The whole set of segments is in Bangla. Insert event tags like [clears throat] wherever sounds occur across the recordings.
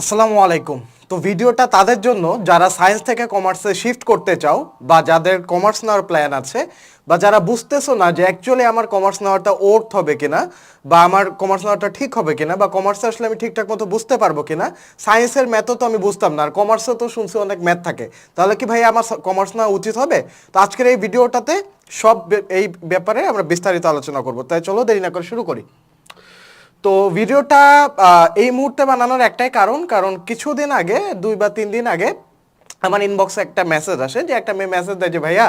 আসসালামু আলাইকুম। তো ভিডিওটা তাদের জন্য, যারা সায়েন্স থেকে কমার্সে শিফট করতে চাও, বা যাদের কমার্স নেওয়ার প্ল্যান আছে, বা যারা বুঝতেছো না যে অ্যাকচুয়ালি আমার কমার্স নেওয়াটা ওর্থ হবে কিনা, বা আমার কমার্স নেওয়াটা ঠিক হবে কিনা, বা কমার্সে আসলে আমি ঠিকঠাক মতো বুঝতে পারব কিনা সায়েন্সের ম্যাথও তো আমি বুঝতাম না, আর কমার্সে তো শুনছি অনেক ম্যাথ থাকে। তাহলে কি ভাই আমার কমার্স নেওয়া উচিত হবে? তো আজকের এই ভিডিওটাতে সব এই ব্যাপারে আমরা বিস্তারিত আলোচনা করব। তাই চলো দেরি না করে শুরু করি। তো ভিডিওটা এই মুহূর্তে বানানোর একটাই কারণ কারণ কিছুদিন আগে, দুই বা তিন দিন আগে, আমার ইনবক্সে একটা মেসেজ আসে যে, একটা মেয়ে মেসেজ দেয় যে, ভাইয়া,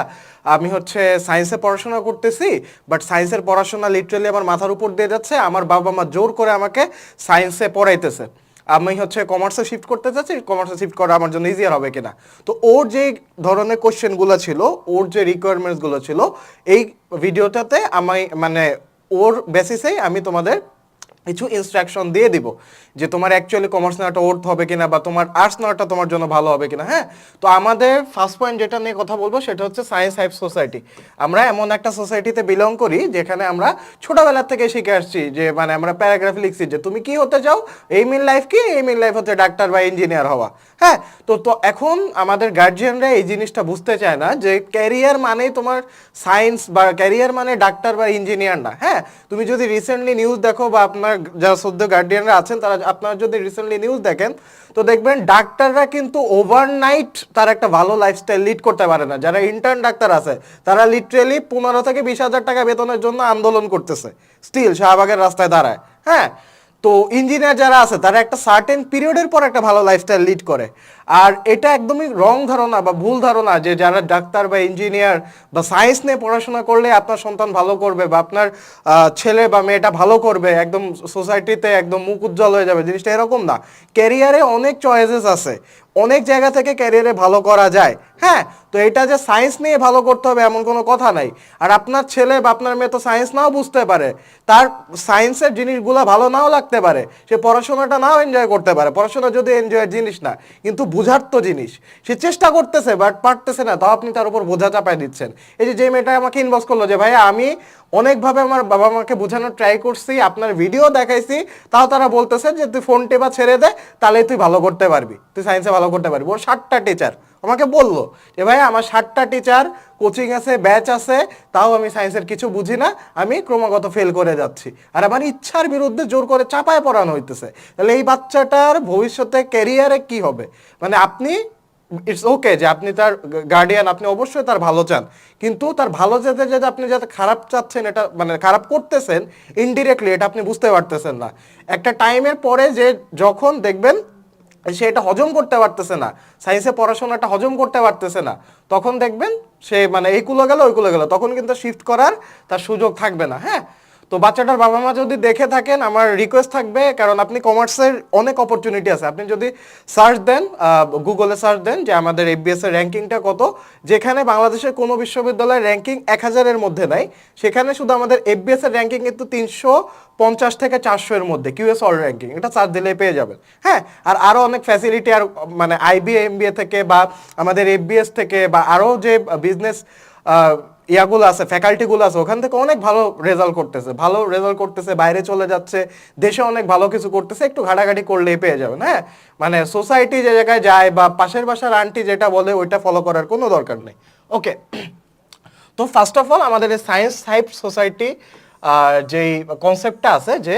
আমি হচ্ছে সায়েন্সে পড়াশোনা করতেছি বাট সায়েন্সের পড়াশোনা লিটারালি আমার মাথার উপর দিয়ে যাচ্ছে, আমার বাবা মা জোর করে আমাকে সায়েন্সে পড়াইতেছে। আমি হচ্ছে কমার্সে শিফট করতে চাচ্ছি কমার্সে শিফট করা আমার জন্য ইজিয়ার হবে কিনা? তো ওর যে ধরনের কোশ্চেনগুলো ছিল, ওর যে রিকোয়ারমেন্টসগুলো ছিল, এই ভিডিওটাতে আমি মানে ওর বেসিসেই আমি তোমাদের কিছু ইনস্ট্রাকশন দিয়ে দিব যে তোমার অ্যাকচুয়ালি কমার্স নেওয়াটা ওর্থ হবে কিনা বা তোমার আর্টস নেওয়াটা তোমার জন্য ভালো হবে কিনা হ্যাঁ? তো আমাদের ফার্স্ট পয়েন্ট যেটা নিয়ে কথা বলব সেটা হচ্ছে সায়েন্স হাইপ সোসাইটি আমরা এমন একটা সোসাইটিতে বিলং করি যেখানে আমরা ছোটবেলা থেকে শিখে আসছি যে মানে আমরা প্যারাগ্রাফ লিখছি যে, তুমি কি হতে চাও? এই মিন লাইফ কি? এই মিন লাইফ হচ্ছে ডাক্তার বা ইঞ্জিনিয়ার হওয়া। হ্যাঁ? তো তো এখন আমাদের গার্জিয়ানরা এই জিনিসটা বুঝতে চায় না যে ক্যারিয়ার মানেই তোমার সায়েন্স বা ক্যারিয়ার মানে ডাক্তার বা ইঞ্জিনিয়ার না। হ্যাঁ? তুমি যদি রিসেন্টলি নিউজ দেখো বা আপনার যারা সদ্য গার্ডিয়ানরা আছেন, তারা আপনারা যদি রিসেন্টলি নিউজ দেখেন, তো দেখবেন ডাক্তাররা কিন্তু ওভারনাইট তার একটা ভালো লাইফস্টাইল লিড করতে পারে না। যারা ইন্টার্ন ডাক্তার আছে, তারা লিটারেলি পনেরো থেকে বিশ হাজার টাকা বেতনের জন্য আন্দোলন করতেছে। স্টিল শাহবাগের রাস্তায় দাঁড়ায়। হ্যাঁ? তো ইঞ্জিনিয়ার যারা আছে, তারা একটা সার্টেন পিরিয়ডের পর একটা ভালো লাইফস্টাইল লিড করে। আর এটা একদমই রং ধারণা বা ভুল ধারণা যে যারা ডাক্তার বা ইঞ্জিনিয়ার বা সায়েন্স নিয়ে পড়াশোনা করলে আপনার সন্তান ভালো করবে বা আপনার ছেলে বা মেয়েটা ভালো করবে, একদম সোসাইটিতে একদম মুখ উজ্জ্বল হয়ে যাবে, জিনিসটা এরকম না। ক্যারিয়ারে অনেক চয়েসেস আছে। অনেক জায়গা থেকে ক্যারিয়ারে ভালো করা যায়। হ্যাঁ তো এটা যে সায়েন্স নিয়ে ভালো করতে হবে এমন কোনো কথা নাই। আর আপনার ছেলে বা আপনার মেয়ে তো সায়েন্স নাও বুঝতে পারে। তার সায়েন্সের জিনিসগুলো ভালো নাও লাগতে পারে। সে পড়াশোনাটা নাও এনজয় করতে পারে। পড়াশোনা যদি এনজয়ের জিনিস না, কিন্তু বুঝার তো জিনিস। সে চেষ্টা করতেছে বাট পারতেছে না। তাও আপনি তার উপর বোঝা চাপায় দিচ্ছেন। এই যে যে মেয়েটা আমাকে ইনবক্স করল যে, ভাইয়া, আমি অনেকভাবে আমার বাবা মাকে বোঝানোর ট্রাই করছি, আপনার ভিডিও দেখাইছি, তাও তারা বলতেছে যে, তুই ফোন টেপা ছেড়ে দে, তাহলে তুই ভালো করতে পারবি। তুই সায়েন্সে ভালো করতে পারবি। ওর ষাটটা টিচার আমাকে বলল যে ভাই আমার ষাটটা টিচার কোচিং আছে ব্যাচ আছে, তাও আমি সায়েন্সের কিছু বুঝি না, আমি ক্রমাগত ফেল করে যাচ্ছি। আর আমার ইচ্ছার বিরুদ্ধে জোর করে চাপায় পড়ানো হইতেছে। তাহলে এই বাচ্চাটার ভবিষ্যতে ক্যারিয়ারে কি হবে? মানে আপনি ইটস ওকে যে আপনি তার গার্ডিয়ান আপনি অবশ্যই তার ভালো চান, কিন্তু তার ভালো যেতে যেতে আপনি যাতে খারাপ চাচ্ছেন, এটা মানে খারাপ করতেছেন ইনডিরেক্টলি এটা আপনি বুঝতে পারতেছেন না। একটা টাইমের পরে যে যখন দেখবেন সে এটা হজম করতে পারতেছে না। সায়েন্সে পড়াশোনাটা হজম করতে পারতেছে না। তখন দেখবেন সে মানে এই কুলো গেল, ওই কুলো গেল। তখন কিন্তু শিফট করার তার সুযোগ থাকবে না হ্যাঁ? তো বাচ্চাটার বাবা মা যদি দেখে থাকেন, আমার রিকোয়েস্ট থাকবে, কারণ আপনি কমার্সের অনেক অপরচুনিটি আছে। আপনি যদি সার্চ দেন গুগলে সার্চ দেন যে আমাদের এফবিএস এর র্যাঙ্কিংটা কত, যেখানে বাংলাদেশের কোনো বিশ্ববিদ্যালয়ের র্যাঙ্কিং এক হাজারের মধ্যে নাই, সেখানে শুধু আমাদের এফবিএস এর র্যাঙ্কিং কিন্তু তিনশো পঞ্চাশ থেকে চারশো এর মধ্যে কিউএস অল র্যাঙ্কিং এটা সার্চ দিলে পেয়ে যাবেন। হ্যাঁ আর আরও অনেক ফ্যাসিলিটি আর মানে আইবিএ এমবিএ থেকে বা আমাদের এফবিএস থেকে বা আরও যে বিজনেস ইয়াগুলো আছে ফ্যাকাল্টিগুলো আছে, ওখান থেকে অনেক ভালো রেজাল্ট করতেছে, ভালো রেজাল্ট করতেছে, বাইরে চলে যাচ্ছে, দেশে অনেক ভালো কিছু করতেছে, একটু ঘাটাঘাটি করলেই পেয়ে যাবেন হ্যাঁ? মানে সোসাইটি যে জায়গায় যায় বা পাশের বাসার আন্টি যেটা বলে, ওইটা ফলো করার কোনো দরকার নেই। ওকে [clears throat] তো ফার্স্ট অফ অল আমাদের সায়েন্স হাইপ সোসাইটি যেই কনসেপ্টটা আছে যে,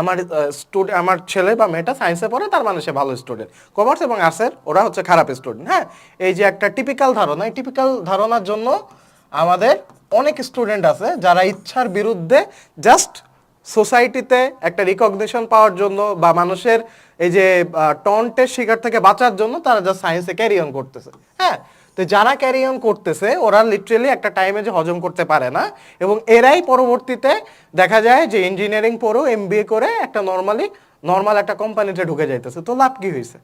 আমার স্টুডেন্ট আমার ছেলে বা মেয়েটা সায়েন্সে পড়ে, তার মানে সে ভালো স্টুডেন্ট কমার্স এবং আর্টসের ওরা হচ্ছে খারাপ স্টুডেন্ট হ্যাঁ? এই যে একটা টিপিক্যাল ধারণা, এই টিপিক্যাল ধারণার জন্য আমাদের অনেক স্টুডেন্ট আছে যারা ইচ্ছার বিরুদ্ধে জাস্ট সোসাইটিতে একটা রিকগনিশন পাওয়ার জন্য বা মানুষের এই যে টন্টের শিকার থেকে বাঁচার জন্য তারা জাস্ট সায়েন্সে ক্যারি অন করতেছে। হ্যাঁ তো যারা ক্যারি অন করতেছে, ওরা লিটারেলি একটা টাইমে যে হজম করতে পারে না এবং এরাই পরবর্তীতে দেখা যায় যে ইঞ্জিনিয়ারিং পড়েও এম করে একটা নর্মালি নর্মাল একটা কোম্পানিতে ঢুকে যাইতেছে। তো লাভ কি হয়েছে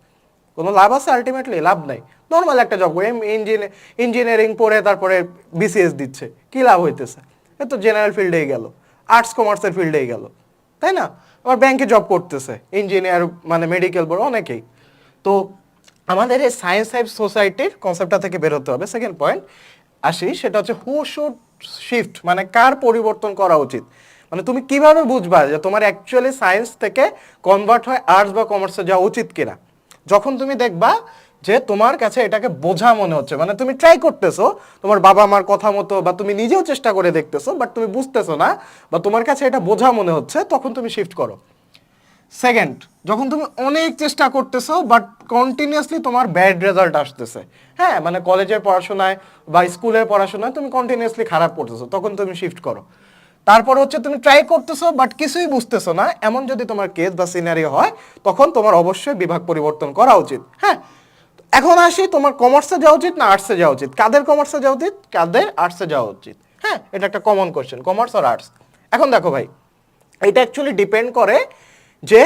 কোনো লাভ আছে? আলটিমেটলি লাভ নাই। নর্মাল একটা জব এম ইঞ্জিনিয়ারিং পড়ে তারপরে বিসিএস দিচ্ছে। কি লাভ হইতেছে? এ তো জেনারেল ফিল্ডেই গেল। আর্টস কমার্সের ফিল্ডেই গেল। তাই না? আবার ব্যাংকে জব করতেছে। ইঞ্জিনিয়ার মানে মেডিকেল বড় অনেকেই। তো আমাদের এই সায়েন্স সাইব সোসাইটির কনসেপ্টটা থেকে বেরোতে হবে। সেকেন্ড পয়েন্ট আসি, সেটা হচ্ছে হু শুড শিফট মানে কার পরিবর্তন করা উচিত? মানে তুমি কীভাবে বুঝবা যে তোমার অ্যাকচুয়ালি সায়েন্স থেকে কনভার্ট হয় আর্টস বা কমার্সে যাওয়া উচিত কিনা? যখন তুমি দেখবা যে তোমার কাছে এটাকে বোঝা মনে হচ্ছে মানে তুমি ট্রাই করতেছো, তোমার বাবা মার কথা মতো বা তুমি নিজেও চেষ্টা করে দেখতেছো বাট তুমি বুঝতেছো না বা তোমার কাছে এটা বোঝা মনে হচ্ছে, তখন তুমি শিফট করো। সেকেন্ড যখন তুমি অনেক চেষ্টা করতেছো বাট কন্টিনিউয়াসলি তোমার ব্যাড রেজাল্ট আসতেছে। হ্যাঁ মানে কলেজের পড়াশোনায় বা স্কুলের পড়াশোনায় তুমি কন্টিনিউয়াসলি খারাপ করতেছো, তখন তুমি শিফট করো। তারপরে হচ্ছে তুমি ট্রাই করতেছো বাট কিছুই বুঝতেছো না। এমন যদি তোমার কেস বা সিনারি হয়, তখন তোমার অবশ্যই বিভাগ পরিবর্তন করা উচিত হ্যাঁ? এখন আসি, তোমার কমার্সে যাওয়া উচিত না আর্টসে যাওয়া উচিত? কাদের কমার্সে যাওয়া উচিত? কাদের আর্টসে যাওয়া উচিত? হ্যাঁ এটা একটা কমন কোয়েশ্চেন কমার্স আর আর্টস এখন দেখো ভাই, এটা অ্যাকচুয়ালি ডিপেন্ড করে যে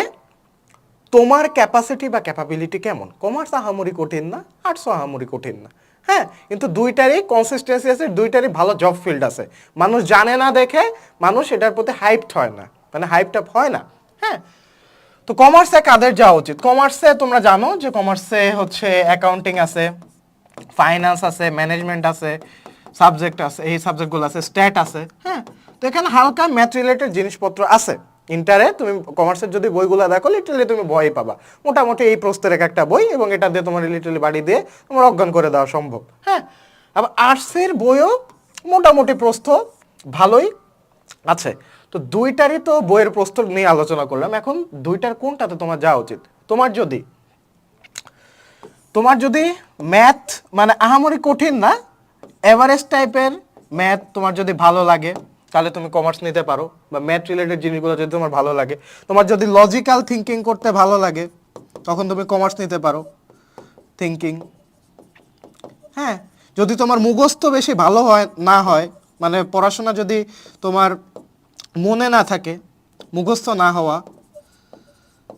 তোমার ক্যাপাসিটি বা ক্যাপাবিলিটি কেমন। কমার্স আহামরি কঠিন না আর্টস আহামরি কঠিন না। হ্যাঁ কিন্তু দুইটারই কনসিস্টেন্সি আছে, দুইটারই ভালো জব ফিল্ড আছে। মানুষ জানে না দেখে, মানুষ এটার প্রতি হাইপড হয় না। মানে হাইপড আপ হয় না। হ্যাঁ তো কমার্সে কাদের যাওয়া উচিত? কমার্সে তোমরা জানো যে কমার্সে হচ্ছে অ্যাকাউন্টিং আছে ফাইন্যান্স আছে ম্যানেজমেন্ট আছে সাবজেক্ট আছে, এই সাবজেক্টগুলো আছে স্ট্যাট আছে। হ্যাঁ তো এখানে হালকা ম্যাথ রিলেটেড জিনিসপত্র আছে। ইন্টারে তুমি কমার্সের যদি বইগুলো দেখো লিটারালি তুমি ভয় পাবা। মোটামুটি এই প্রস্তের এক একটা বই এবং এটা দিয়ে তোমার লিটারালি বাড়ি দিয়ে তোমার অজ্ঞান করে দেওয়া সম্ভব। হ্যাঁ? আবার আর্টসের বইও মোটামুটি প্রস্থ, ভালোই আছে। তো দুইটারই তো বইয়ের প্রস্তর নিয়ে আলোচনা করলাম। এখন দুইটার কোনটাতে তোমার যাওয়া উচিত? তোমার যদি তোমার যদি ম্যাথ মানে আহামরি কঠিন না এভারেজ টাইপের ম্যাথ তোমার যদি ভালো লাগে তাহলে তুমি কমার্স নিতে পারো বা ম্যাথ রিলেটেড জিনিসগুলো যদি তোমার ভালো লাগে। তোমার যদি লজিক্যাল থিঙ্কিং করতে ভালো লাগে, তখন তুমি কমার্স নিতে পারো। থিঙ্কিং হ্যাঁ যদি তোমার মুখস্থ বেশি ভালো হয়, না হয় মানে পড়াশোনা যদি তোমার মনে না থাকে, মুখস্থ না হওয়া,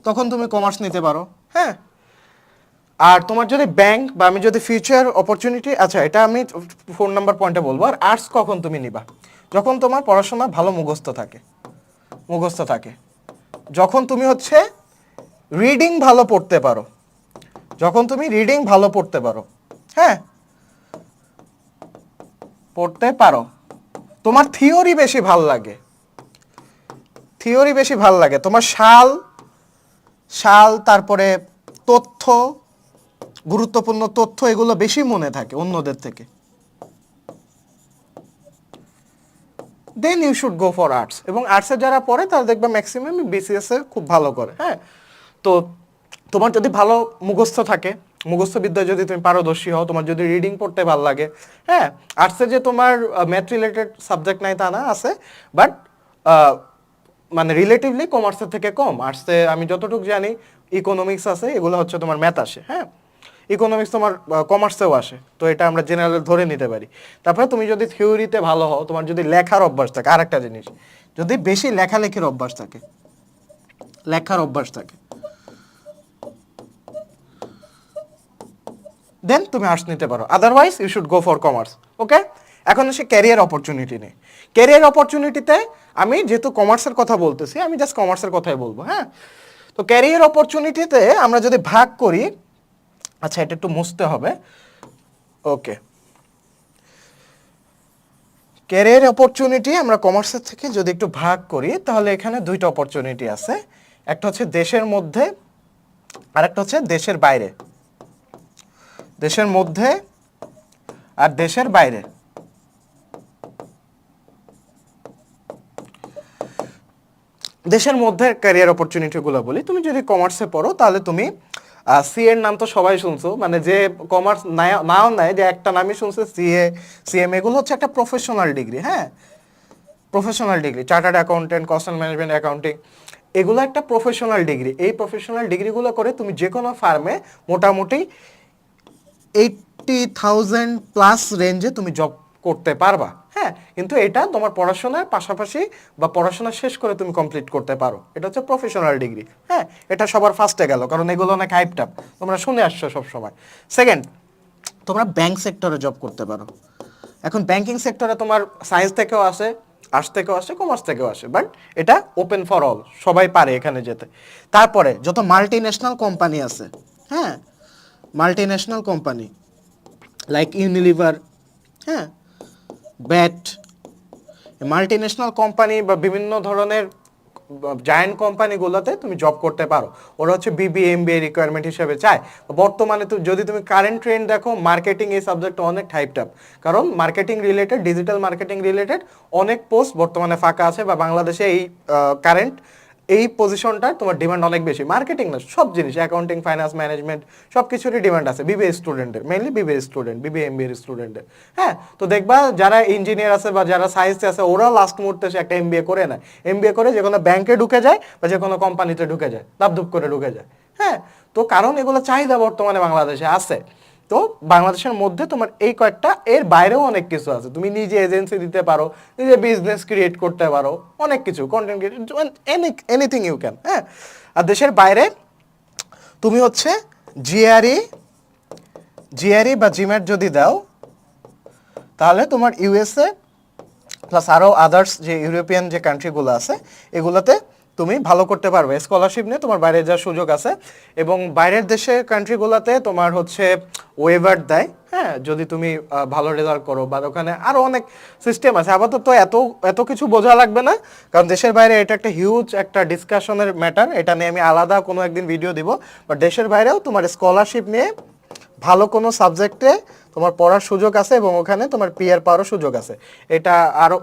তখন তুমি কমার্স নিতে পারো। হ্যাঁ। আর তোমার যদি ব্যাংক বা আমি যদি ফিউচার অপরচুনিটি আচ্ছা এটা আমি ফোন নাম্বার পয়েন্টে বলব, আর আর্টস কখন তুমি নিবা? যখন তোমার পড়াশোনা ভালো মুখস্থ থাকে মুখস্থ থাকে। যখন তুমি হচ্ছে রিডিং ভালো পড়তে পারো, যখন তুমি রিডিং ভালো পড়তে পারো হ্যাঁ? পড়তে পারো। তোমার থিওরি বেশি ভালো লাগে। থিওরি বেশি ভালো লাগে। তোমার শাল শাল তারপরে তথ্য, গুরুত্বপূর্ণ তথ্য এগুলো বেশি মনে থাকে অন্যদের থেকে। Then you should go for arts এবং আর্টসে যারা পড়ে, তারা দেখবে ম্যাক্সিমাম বিসিএস খুব ভালো করে হ্যাঁ? তো তোমার যদি ভালো মুখস্থ থাকে, মুখস্থ বিদ্যায় যদি তুমি পারদর্শী হও, তোমার যদি রিডিং পড়তে ভালো লাগে হ্যাঁ? আর্টসে যে তোমার ম্যাথ রিলেটেড সাবজেক্ট নাই তা না, আছে বাট মানে রিলেটিভলি কমার্সের থেকে কম। আর্টসে আমি যতটুকু জানি ইকোনমিক্স আছে, এগুলো হচ্ছে তোমার ম্যাথ আসে হ্যাঁ? ইকোনমিক্স তোমার কমার্সেও আসে। তো এটা আমরা জেনারেল ধরে নিতে পারি। তারপরে তুমি যদি থিওরিতে ভালো হও, তোমার যদি লেখার অভ্যাস থাকে আর একটা জিনিস, যদি বেশি লেখালেখির অভ্যাস থাকে, লেখার অভ্যাস থাকে দেন তুমি আর্টস নিতে পারো। Otherwise you should go for commerce okay এখন আসে ক্যারিয়ার অপরচুনিটি নেই ক্যারিয়ার অপরচুনিটিতে আমি যেহেতু কমার্সের কথা বলতেছি, আমি জাস্ট কমার্সের কথাই বলব হ্যাঁ? তো ক্যারিয়ার অপরচুনিটিতে আমরা যদি ভাগ করি আচ্ছা এটা একটু মুছতে হবে। ওকে। ক্যারিয়ার অপরচুনিটি আমরা কমার্সের থেকে যদি একটু ভাগ করি, তাহলে এখানে দুইটা অপরচুনিটি আছে। একটা হচ্ছে দেশের মধ্যে, আর একটা হচ্ছে দেশের বাইরে। দেশের মধ্যে আর দেশের বাইরে। দেশের মধ্যে ক্যারিয়ার অপরচুনিটিগুলো বলি, তুমি যদি কমার্সে পড়ো, তাহলে তুমি সি এর নাম তো সবাই শুনছো। মানে যে কমার্স নাও নেয়, যে একটা নামই শুনছে সিএ সিএম এগুলো হচ্ছে একটা প্রফেশনাল ডিগ্রি হ্যাঁ? Professional degree chartered accountant cost management accounting এগুলো একটা প্রফেশনাল ডিগ্রি এই প্রফেশনাল ডিগ্রিগুলো করে তুমি যে কোনো ফার্মে মোটামুটি এইটটি থাউজেন্ড প্লাস রেঞ্জে তুমি জব করতে পারবা। হ্যাঁ কিন্তু এটা তোমার পড়াশোনার পাশাপাশি বা পড়াশোনা শেষ করে তুমি কমপ্লিট করতে পারো। এটা হচ্ছে প্রফেশনাল ডিগ্রি হ্যাঁ? এটা সবার ফার্স্টে গেল, কারণ এগুলো অনেক হাইপটাপ তোমরা শুনে আসছো সব সময় সেকেন্ড তোমরা ব্যাংক সেক্টরে জব করতে পারো। এখন ব্যাংকিং সেক্টরে তোমার সায়েন্স থেকেও আসে আর্টস থেকেও আসে কমার্স থেকেও আসে বাট এটা ওপেন ফর অল সবাই পারে এখানে যেতে। তারপরে, যত মাল্টি ন্যাশনাল কোম্পানি আছে হ্যাঁ? Multi national company like Unilever হ্যাঁ? ব্যাট মাল্টি ন্যাশনাল কোম্পানি বা বিভিন্ন ধরনের জায়ান্ট কোম্পানিগুলোতে তুমি জব করতে পারো। ওরা হচ্ছে বিবি এমবিএ রিকোয়ারমেন্ট হিসেবে চায়। বর্তমানে তো যদি তুমি কারেন্ট ট্রেন্ড দেখো মার্কেটিং এই সাবজেক্ট অনেক টাইপড আপ কারণ marketing related digital marketing related অনেক পোস্ট বর্তমানে ফাঁকা আছে বা বাংলাদেশে এই কারেন্ট এই পজিশনটার তোমার ডিমান্ড অনেক বেশি। মার্কেটিং না, সব জিনিস অ্যাকাউন্টিং ফাইন্যান্স ম্যানেজমেন্ট সব কিছুরই ডিমান্ড আছে বিবিএ স্টুডেন্টের mainly BBA student BBA MBA স্টুডেন্টের হ্যাঁ তো দেখবা যারা ইঞ্জিনিয়ার আছে বা যারা সায়েন্সে আছে, ওরাও লাস্ট মুহূর্তে সে একটা এমবিএ করে নেয়। এমবিএ করে যে কোনো ব্যাংকে ঢুকে যায় বা যে কোনো কোম্পানিতে ঢুকে যায় দাপধুপ করে ঢুকে যায়। হ্যাঁ তো কারণ এগুলো চাহিদা বর্তমানে বাংলাদেশে আছে। তো বাংলাদেশের মধ্যে তোমার এই কয়েকটা, এর বাইরেও অনেক কিছু আছে। তুমি নিজে এজেন্সি দিতে পারো, নিজে বিজনেস ক্রিয়েট করতে পারো, অনেক কিছু content create any anything you can হ্যাঁ? আর দেশের বাইরে তুমি হচ্ছে জিআরই জিআরই বা জিম্যাট যদি দাও, তাহলে তোমার ইউএসএ প্লাস আরও আদার্স যে ইউরোপিয়ান যে কান্ট্রিগুলো আছে, এগুলোতে তুমি ভালো করতে পারবে। স্কলারশিপ নিয়ে তোমার বাইরে যাওয়ার সুযোগ আছে এবং বাইরের দেশের কান্ট্রিগুলোতে তোমার হচ্ছে ওয়েভার দেয়। হ্যাঁ যদি তুমি ভালো রেজাল্ট করো বা ওখানে আরও অনেক সিস্টেম আছে। আপাতত এত এত কিছু বোঝা লাগবে না। কারণ দেশের বাইরে এটা একটা হিউজ একটা ডিসকাশনের ম্যাটার এটা নিয়ে আমি আলাদা কোনো একদিন ভিডিও দিব। বাট দেশের বাইরেও তোমার স্কলারশিপ নিয়ে ভালো কোনো সাবজেক্টে তোমার পড়ার সুযোগ আছে এবং ওখানে তোমার পিয়ার পাওয়ারও সুযোগ আছে। এটা আরও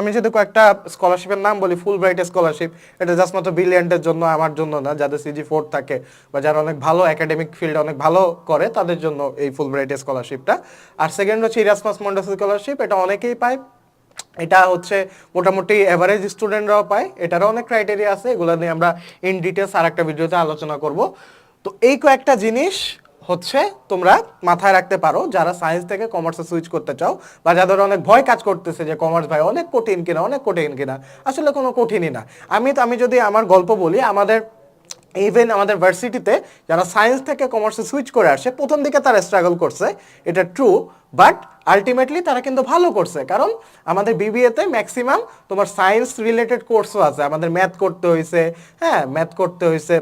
আমি যদি কয়েকটা স্কলারশিপের নাম বলি ফুল ব্রাইট স্কলারশিপ এটা জাস্ট মাত্র ব্রিলিয়ান্টের জন্য, আমার জন্য না, যাদের সিজি ফোর থাকে বা যারা অনেক ভালো একাডেমিক ফিল্ডে অনেক ভালো করে, তাদের জন্য এই ফুল ব্রাইট স্কলারশিপটা আর সেকেন্ড হচ্ছে ইরাসমাস মন্ডাস স্কলারশিপ এটা অনেকেই পায়। এটা হচ্ছে মোটামুটি এভারেজ স্টুডেন্টরাও পায়, এটারও অনেক ক্রাইটেরিয়া আছে, এগুলো নিয়ে আমরা ইন ডিটেলস আর একটা ভিডিওতে আলোচনা করব। তো এই কয়েকটা জিনিস হচ্ছে তোমরা মাথায় রাখতে পারো, যারা সায়েন্স থেকে কমার্সে সুইচ করতে চাও বা যাদের অনেক ভয় কাজ করতেছে যে কমার্স ভাই অনেক কঠিন কিনা, অনেক কঠিন কিনা, আসলে কোনো কঠিনই না। আমি আমি যদি আমার গল্প বলি, আমাদের ইভেন আমাদের ভার্সিটিতে যারা সায়েন্স থেকে কমার্সে সুইচ করে আসে, প্রথম দিকে তারা স্ট্রাগল করছে, এটা ট্রু বাট আলটিমেটলি তারা কিন্তু ভালো করছে। কারণ আমাদের বিবিএতে ম্যাক্সিমাম তোমার সায়েন্স রিলেটেড কোর্সও আছে, আমাদের ম্যাথ করতে হয়েছে হ্যাঁ ম্যাথ করতে হয়েছে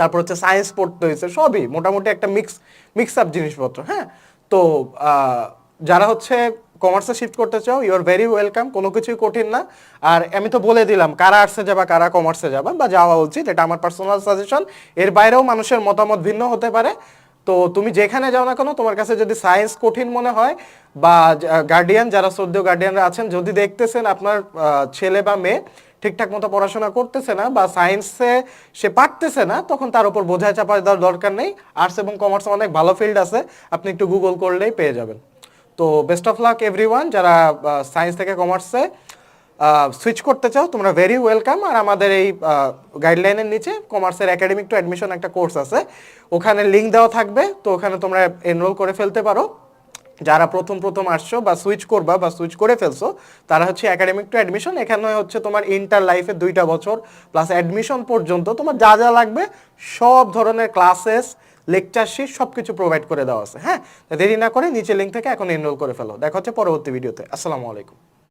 তারপর হচ্ছে সায়েন্স পড়তে হয়েছে, সবই মোটামুটি একটা মিক্স মিক্স আপ জিনিসপত্র হ্যাঁ? তো যারা হচ্ছে কমার্সে শিফট করতে চাও ইউ আর ভেরি ওয়েলকাম কোনো কিছুই কঠিন না। আর আমি তো বলে দিলাম, কারা আর্টসে যাবা, কারা কমার্সে যাবা, বা যাওয়া উচিত, এটা আমার পার্সোনাল সাজেশন এর বাইরেও মানুষের মতামত ভিন্ন হতে পারে। তো, তুমি যেখানে যাও না কেন, তোমার কাছে যদি সায়েন্স কঠিন মনে হয়, বা গার্ডিয়ান যারা শ্রদ্ধেয় গার্ডিয়ানরা আছেন, যদি দেখতেছেন আপনার ছেলে বা মেয়ে ঠিকঠাক মতো পড়াশোনা করতেছে না বা সায়েন্সে সে পারতেছে না, তখন তার উপর বোঝায় চাপা দেওয়ার দরকার নেই। আর্টস এবং কমার্স অনেক ভালো ফিল্ড আছে, আপনি একটু গুগল করলেই পেয়ে যাবেন। তো বেস্ট অফ লাক এভরিওয়ান যারা সায়েন্স থেকে কমার্সে সুইচ করতে চাও, তোমরা ভেরি ওয়েলকাম আর আমাদের এই গাইডলাইনের নিচে কমার্সের একাডেমিক টু অ্যাডমিশন একটা কোর্স আছে। ওখানে লিঙ্ক দেওয়া থাকবে, তো ওখানে তোমরা এনরোল করে ফেলতে পারো। যারা প্রথম প্রথম আসছো বা সুইচ করবা বা সুইচ করে ফেলছো, তারা হচ্ছে একাডেমিক টু অ্যাডমিশন এখানে হচ্ছে তোমার ইন্টার লাইফে দুইটা বছর প্লাস অ্যাডমিশন পর্যন্ত তোমার যা যা লাগবে, সব ধরনের ক্লাসেস লেকচারশিট সব কিছু প্রোভাইড করে দেওয়া আছে হ্যাঁ? দেরি না করে নিচে লিঙ্ক থেকে এখন এনরোল করে ফেলো। দেখা হচ্ছে পরবর্তী ভিডিওতে আসসালামু আলাইকুম।